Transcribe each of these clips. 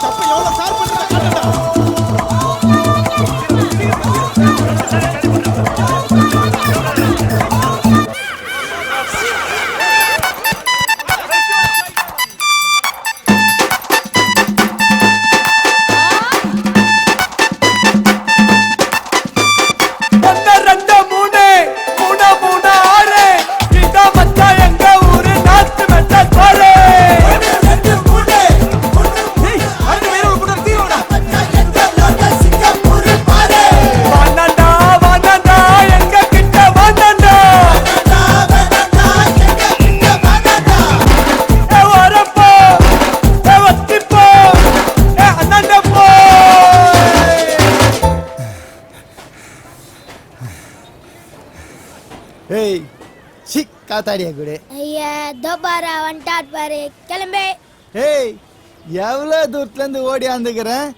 தப்பு எவ்வளவு சார் பண்ற? சி காத்தாடியா குடு ஐயா தோ பாரு வந்துட்டார் பாரு கிளம்பு. ஏய் எவ்வளோ தூரத்துலேருந்து ஓடியாந்துக்கிறேன்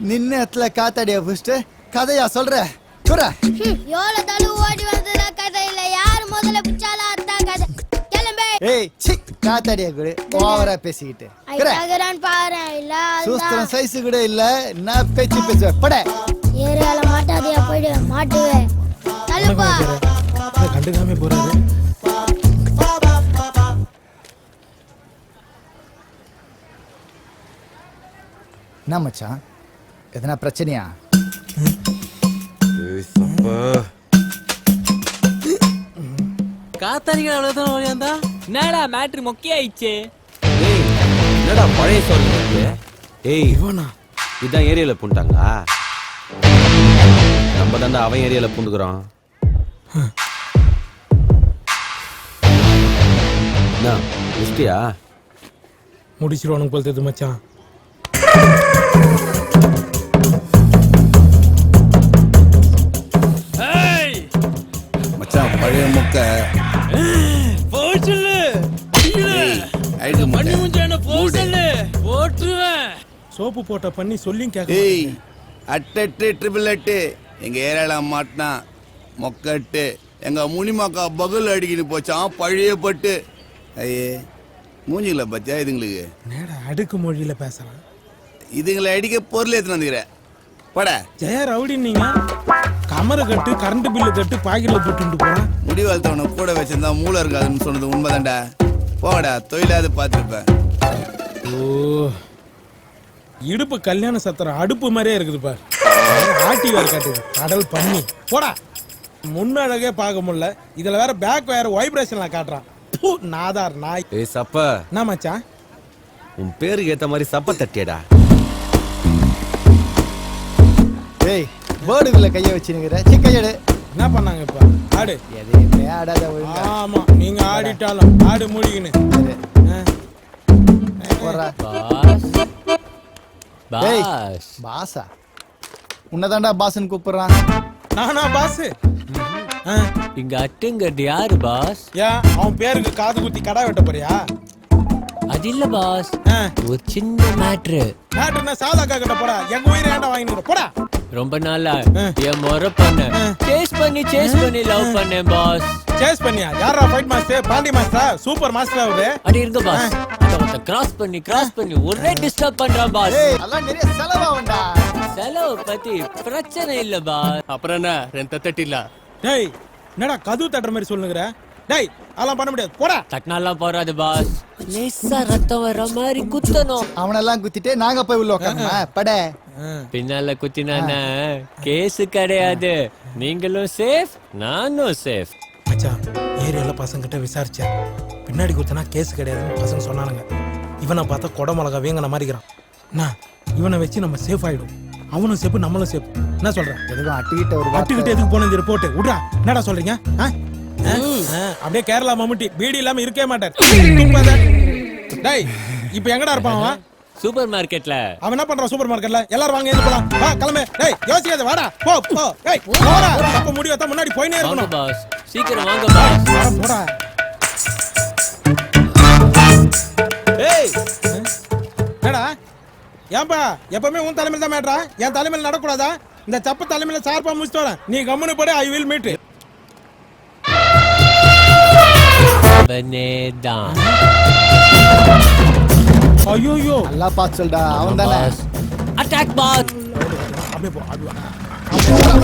நின்ன இடத்துல காத்தாடியா புடிச்சிட்டு கதையா சொல்ற? ஹம், எவ்வளவு தள்ளு ஓடி வந்ததுல கதை இல்ல. யார் முதல்ல பிச்சாலும் அதான் கதை? கிளம்பு. ஏய் சி காத்தாடியா குடு ஓவரா பேசிக்கிட்டு. ஐ குடு. தகரான் பாரு இல்ல சூஸ்திரம் சைஸு கூட இல்ல. நான் பேச்சு பேசுவேன் பட. ஏரியால மாட்டாதியா போயிடு மாட்டுவேன் தள்ளுப்பா. கண்டுக்காம போறாரு? என்ன மச்சான்? எதனா பிரச்சனையா? காத்தாடிக்கிற அவ்வளவுதான் ஓடியாந்தா? என்னடா மேட்ரு மொக்கையாயிடுச்சு. ஏய் என்னடா பழைய சொல்லுங்க ஏய் இவனா? இதான் ஏரியால பூண்டாங்களா? நம்ம தாண்டா அவன் ஏரியால பூண்டுக்குறோம் என்ன முடிச்சிருவானுங்க போல தெரியுது மச்சான். மச்சான் பழைய முக்க. போச்சுல்லு அழுக முட்டை போச்சுல்லு போட்டுருவேன் சோப்பு போட்ட பண்ணி கேட்க ஏய் அட்டெட்டு ட்ரிபிள் எட்டு எங்க ஏரியால மாட்டினா மொக்கட்டு எங்க முனிமாக்கா பகுல் அடிக்கின்னு போச்சான் பழைய பட்டு. ஐயே மூஞ்சிங்கள பத்தியா இதுங்களுக்கு? நேடா அடுக்கு மொழியில பேசுறான் இதுங்களை அடிக்க பொருள் எடுத்துன்னு வந்துக்கிற பட. ஜெயா ரவுடி நீங்க கமரு கட்டு கரண்ட் பில்லு கட்டு பாக்கெட்ல போட்டுட்டு போறான் முடி வளர்த்தவனை கூட வச்சிருந்தா மூளை இருக்காதுன்னு சொன்னது உண்மைதான்டா. போங்கடா தொழிலாவது பார்த்துருப்பேன். ஓ. இடுப்பு கல்யாண சத்திரம் அடுப்பு மாதிரியே இருக்குது பார். ஆட்டி வேற காட்டுது. கடல் பண்ணி போடா. முன்னழகே பார்க்க முடியல. இதுல வேற பேக் வேற வைப்ரேஷன்ல காட்டுறான். நாதார் நாய். ஏய் சப்ப. என்ன மச்சான்? உன் பேருக்கு ஏத்த மாதிரி சப்ப தட்டியடா. ஏய் பேர்டுக்குள்ள கையை வச்சுனுங்கிற சி கையெடு. என்ன பண்ணாங்க இப்ப? ஆடு. எதையுமே ஆடாத ஒழுங்கா. ஆமா நீங்க ஆடிட்டாலும் ஆடு மூடிக்கின்னு. பாஸ். உன்னதாண்டா பாசன் கூப்பிடுறான். நானா பாஸ்? இங்க அட்டுங்கிறது யாரு பாஸ்? ஏன் அவன் பேருக்கு காது குத்தி கடை வெட்ட போறியா? அது இல்ல பாஸ். ஒரு சின்ன மேட்ரு. நாட்டுனா சாதாக்கா கிட்ட போடா. எங்க உயிரை ஏன்டா வாங்கிட்டு போடா. ரொம்ப நாளா. என் முறை பண்ண. சேஸ் பண்ணி சேஸ் பண்ணி லவ் பண்ணேன் பாஸ் சேஸ் பண்ணியா? யாரா fight master Pandi master super master அவரு. அடி இருங்க பாஸ் ஒருத்த கிராஸ் பண்ணி கிராஸ் பண்ணி ஒரே டிஸ்டர்ப் பண்றான் பாஸ் அதெல்லாம் நிறைய செலவாகும்டா. செலவு பத்தி பிரச்சனை இல்ல பாஸ் அப்புறம் என்ன? ரெண்டு தட்டில டேய் என்னடா கதவு தட்டுற மாதிரி சொல்லுங்கிற? டேய் அதெல்லாம் பண்ண முடியாது. போடா. தட்டினாலாம் போறாது பாஸ் லேசா ரத்தம் வர மாதிரி குத்தணும். அவனெல்லாம் குத்திட்டு நாங்க போய் உள்ள உட்காரணுமா பட. பின்னால குத்தினான கேஸ் கிடையாது. நீங்களும் சேஃப் நானும் சேஃப் மச்சான் ஏரியால பசங்கிட்ட விசாரிச்சேன். பின்னாடி கொடுத்தனா கேஸ் கிடையாதுன்னு பசங்க சொன்னானுங்க. இவனை பார்த்தா கொடை மிளகா வீங்கின மாதிரி இருக்கிறான். என்ன இவனை வச்சு நம்ம சேஃப் ஆயிடும் அவனும் சேஃப் நம்மளும் சேஃப் என்ன சொல்றேன் எதுவும் அட்டிக்கிட்ட ஒரு. அட்டுக்கிட்டு எதுக்கு போன இந்த ரிப்போர்ட் விட்றா. என்னடா சொல்றீங்க? அப்படியே கேரளா மம்முட்டி. பீடி இல்லாம இருக்கவே மாட்டார். டேய் இப்ப எங்கடா இருப்பான் சூப்பர் மார்க்கெட்ல அவன் என்ன பண்றான் சூப்பர் மார்க்கெட்ல எல்லாரும் வாங்க எழுந்து போலாம். வா கிளம்பு. டேய் யோசிக்காத வாடா. போ போ. டேய் போடா. அப்ப முடியாத முன்னாடி போயினே இருக்கணும். பாஸ் சீக்கிரம் வாங்க பாஸ் போடா. ஏய் என்னடா? ஏன்பா எப்பவுமே உன் தலைமையில தான் மேட்ரா என் தலைமையில நடக்கூடாதா? இந்த சப்ப தலைமையில சார்பா முடிச்சுட்டு வரேன். நீ கம்முனு போடு ஐ வில் மீட் அவனே தான். ஐயோ நல்லா பார்த்து சொல்டா அவன் தானே அட்டாக் பாஸ் அப்படியே போ அப்படியே.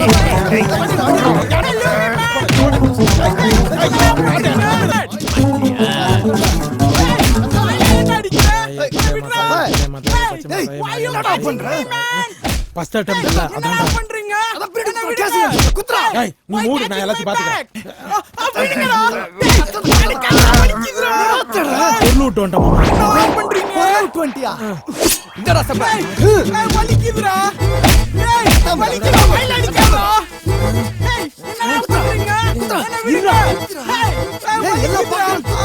ஃபர்ஸ்ட் அட்டெம்ப்ட் இல்ல ஏய் நீ மூடு நான் எல்லாத்தையும் பாத்துக்கிறேன் விட்டு வந்துட்டோம் டுவெண்ட்டியா போலாம்டா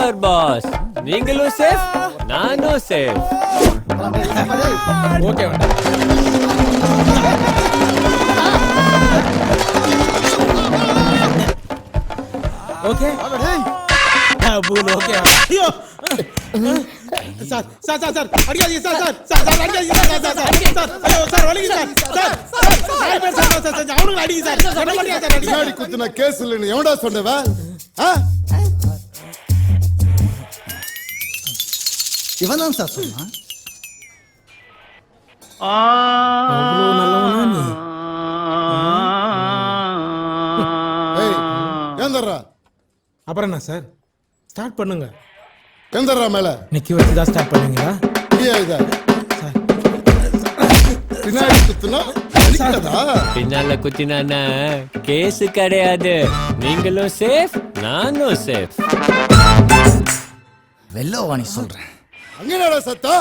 சூப்பர் பாஸ் நீங்களும் சேஃப் நானும் சேஃப் ஓகே ஓகே பூல் ஓகே ஐயோ சார் சார் சார் சார் அடிக்காதீங்க சார் சார் சார் சார் அடிக்காதீங்க சார் சார் சார் சார் ஐயோ sir வலிங்க sir sir sir sir sir sir sir அவனுங்களை அடிங்க சார் சார் மாதிரியா சார் அடிங்க குத்துன கேஸ் இல்லைன்னு எவன்டா சொன்னவ ஆ? இவன் தான் சார் சொன்னான். நீ? ஏந்தர்றா? அப்புறம் என்ன சார்? ஸ்டார்ட் பண்ணுங்க. ஏந்தர்றா மேல? நிக்கி வச்சு தான் ஸ்டார்ட் பண்ணுவீங்களா நீயா இத? சார். பின்னாடி குத்துனா வலிக்காதா பின்னால குத்தினா கேஸ் கிடையாது. நீங்களும் சேஃப் நானும் சேஃப் வெள்ளவாணி சொல்றேன். அங்க என்னடா சத்தா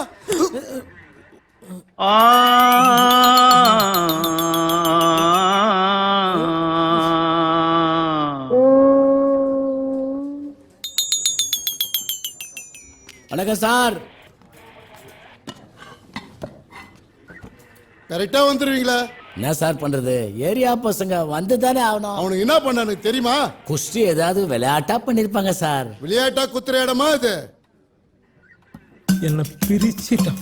வணக்கம் சார். கரெக்டா வந்துருவீங்களா? என்ன சார் பண்றது? ஏரியா பசங்க வந்து தானே ஆகணும். அவனுக்கு என்ன பண்ணானு தெரியுமா? குஸ்தி ஏதாவது விளையாட்டா பண்ணிருப்பாங்க சார். விளையாட்டா குத்துற இடமா இது என்ன பிரிச்சிட்டான்.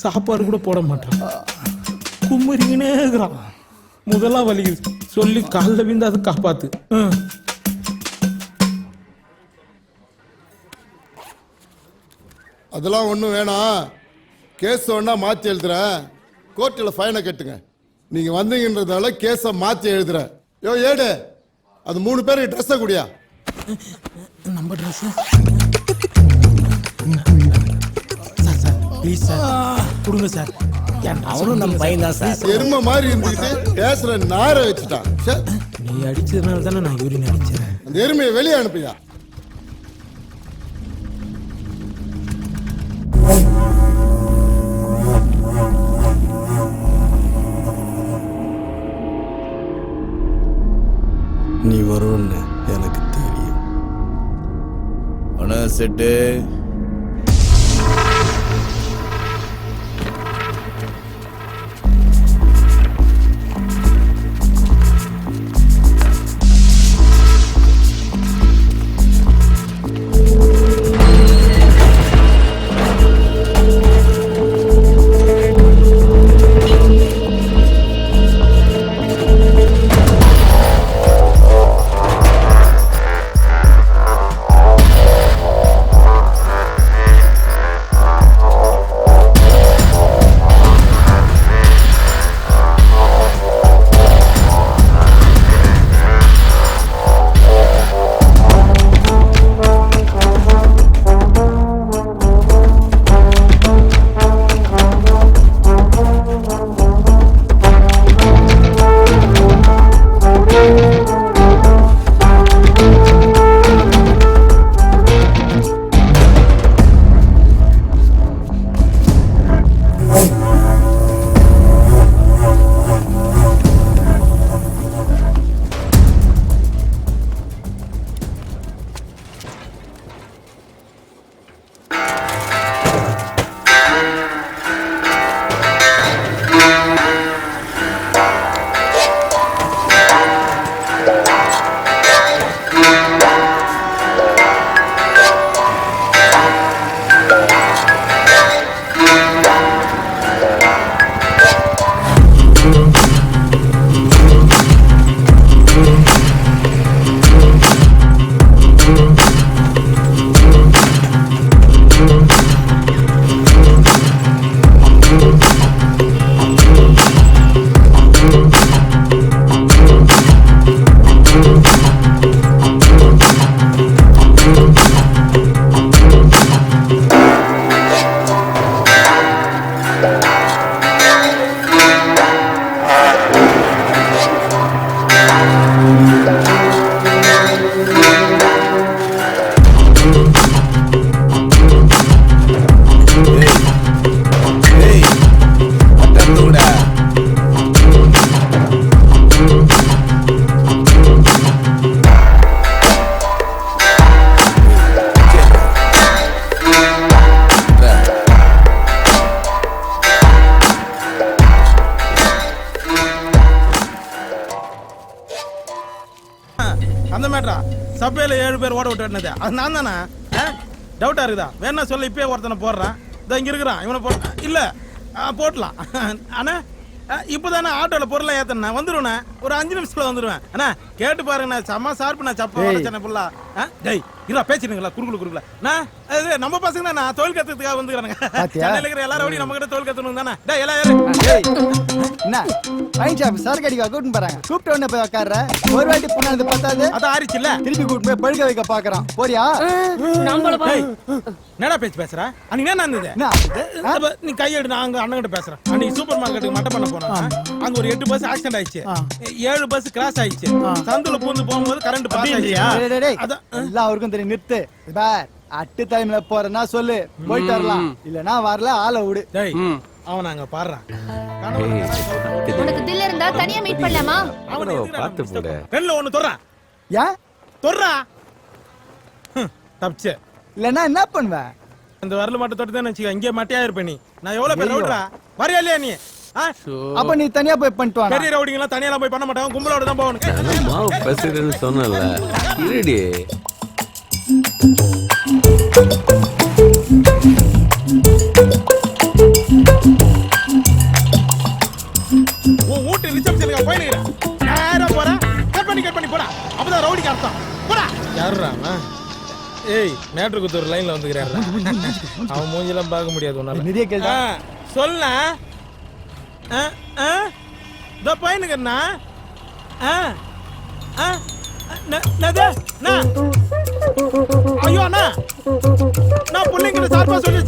சாப்பாடு கூட போட மாட்டான். கும்மரிங்கனே இருக்கிறான். முதலா வலிக்குது சொல்லி காலில் விந்து அதை காப்பாத்து. அதெல்லாம் ஒன்றும் வேணாம். கேஸ் வேணா மாற்றி எழுதுறேன் கோர்ட்டில் ஃபைனை கட்டுங்க. நீங்கள் வந்தீங்கன்றதால கேஸை மாற்றி எழுதுறேன் யோ ஏடு. அது மூணு பேருக்கு ட்ரெஸ்ஸை குடியா. நம்ம dress sir sir please sir கொடுங்க சார் அவனும் நம்ம பையன் தான் சார் எருமை மாதிரி இருந்துக்கிட்டு கேஸில் நார வச்சுட்டான். ச்சே, நீ அடிச்சதுனால தானே நான் யூரின் அடிச்சேன். அந்த எருமையை வெளியே அனுப்பியா? நீ வரும்னு எனக்கு தெரியும். பணம் செட்டு. பேர் ஓட விட்டு அது நான் தானே? டவுட்டா இருக்குதா? வேணா சொல்ல இப்பயே ஒருத்தனை போடுறான். இதோ இங்க இருக்கிறான். இவனை போட. இல்ல ஆ, போடலாம். அண்ணா ஆ, இப்பதானே ஆட்டோல பொருளை ஏத்தன வந்துருவேண்ணே. ஒரு அஞ்சு நிமிஷத்துல வந்துருவேன். அண்ணா கேட்டு பாருங்கண்ணா. செம்ம சார்பு நான் சப்பா புல்லா. ஆ, டேய் இருடா பேசிடுங்களா குறுகுல குறுகுல நான் அது நம்ம பசங்க நான் தொழில் கத்துறதுக்காக வந்துக்கிறானுங்க? சென்னையில இருக்கிற எல்லாரும் ஓடி நம்ம கிட்ட தொழில் கத்துணும் தானே? ஏறு. ஏய், என்ன பைன் ஷாப் சரக்கு அடிக்க கூட்டின்னு போறாங்க. கூப்பிட்ட உடனே போய் உட்கார்ற ஒரு வாட்டி பண்ணது பத்தாது. அதான் ஆறிச்சுல்ல. திருப்பி கூட்டு போய் பழுக்க வைக்க பாக்குறான். போறியா? என்னடா பேச்சு பேசுற? அன்னைக்கு என்ன நடந்தது? நீ கையெடு நான் அங்க அண்ணன் கிட்ட பேசுறேன். அன்னைக்கு சூப்பர் மார்க்கெட்டுக்கு மட்டம் பண்ண போனோம் அங்க ஒரு எட்டு பஸ் ஆக்சிடென்ட் ஆயிடுச்சு. ஏழு பஸ் கிராஸ் ஆயிடுச்சு. சந்துல பூந்து போகும்போது கரண்ட் பாஸ் ஆயிடுச்சு. டேய், தெரியும் நிறுத்து. பார் அட்டு டைம்ல போறேன்னா சொல்லு. போயிட்டு வரலாம். இல்லனா வரல ஆளை விடு. டேய் அவன் அங்க பாடுறான் உனக்கு தில் இருந்தா தனியா மீட் பண்ணலாமா? அவனை ஓ, பார்த்து போடு. ரெண்டுல ஒண்ணு தொடுறான் ஏன் தொடுறா. தப்பிச்சு. இல்லனா என்ன பண்ணுவ? இந்த வரல மட்டும் தொட்டு தான் வச்சுக்க இங்கே மட்டையா இருப்ப நீ? நான் எவ்வளவு பேர் ரவுடரா வரையா இல்லையா நீ? அப்ப நீ தனியா போய் பண்ணிட்டு வாடா. பெரிய ரவுடிங்கெல்லாம் தனியெல்லாம் போய் பண்ண மாட்டாங்க. கும்பலோட தான் அதான் மாவு பேசுறேன்னு சொன்னல இருடி. உன் வீட்டு ரிசப்ஷனுக்கு போயிருக்கிறேன் நேரா போறேன் கட் பண்ணி கட் பண்ணி போடா. அப்பதான் ரவுடிக்கு அர்த்தம். போடா. யாருடா அவன்? ஏய் மேட்ருக்குத்தூர் லைன்ல வந்துக்கிறாரு அவன் மூஞ்சிலாம் பார்க்க முடியாது உன்னால. நிறைய கேள்வி. ஆ, சொல்ல. ஆ, ஆ? இதோ பையனுக்குண்ணா ஐயோ அண்ணா நான் பிள்ளைங்கிட்ட சார்பா சொல்லி